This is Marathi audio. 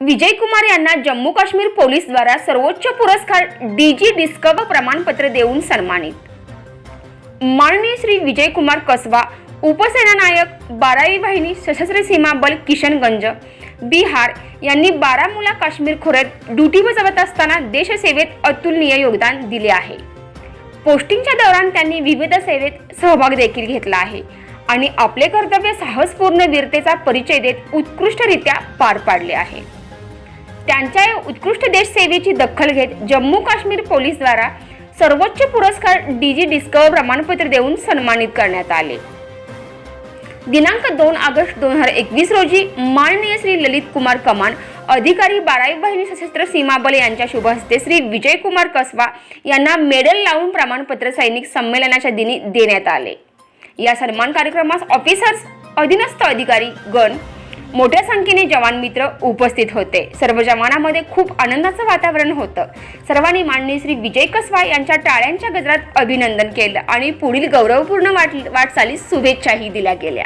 विजय कुमार यांना जम्मू काश्मीर पोलीस द्वारा सर्वोच्च पुरस्कार डीजी डिस्कवर प्रमाणपत्र देऊन सन्मानित. माननीय श्री विजय कुमार कसबा उपसेनानायक बारावी वाहिनी सशस्त्र सीमा बल किशनगंज बिहार यांनी बारामुला काश्मीर खोऱ्यात ड्युटी बजावत असताना देशसेवेत अतुलनीय योगदान दिले आहे. पोस्टिंगच्या दौरान त्यांनी विविध सेवेत सहभाग देखील घेतला आहे आणि आपले कर्तव्य साहसपूर्ण वीरतेचा परिचय देत उत्कृष्टरित्या पार पाडले आहे. त्यांच्या या उत्कृष्ट देशसेवेची दखल घेत जम्मू काश्मीर पोलीस द्वारा सर्वोच्च पुरस्कार डीजी डिस्कवर प्रमाणपत्र देऊन सन्मानित करण्यात आले. दिनांक दोन ऑगस्ट दोन हजार एकवीस रोजी माननीय श्री ललित कुमार कमान अधिकारी बारावी बहिणी सशस्त्र सीमा बल यांच्या शुभ हस्ते श्री विजयकुमार कसवा कसबा यांना मेडल लावून प्रमाणपत्र सैनिक संमेलनाच्या दिनी देण्यात आले. या सन्मान कार्यक्रमास ऑफिसर्स अधीनस्थ अधिकारी गण मोठ्या संख्येने जवान मित्र उपस्थित होते. सर्व जवानामध्ये खूप आनंदाचं वातावरण होतं. सर्वांनी माननीय श्री विजय कसवाय यांच्या टाळ्यांच्या गजरात अभिनंदन केलं आणि पुढील गौरवपूर्ण वाट वाटचालीस शुभेच्छाही दिल्या गेल्या.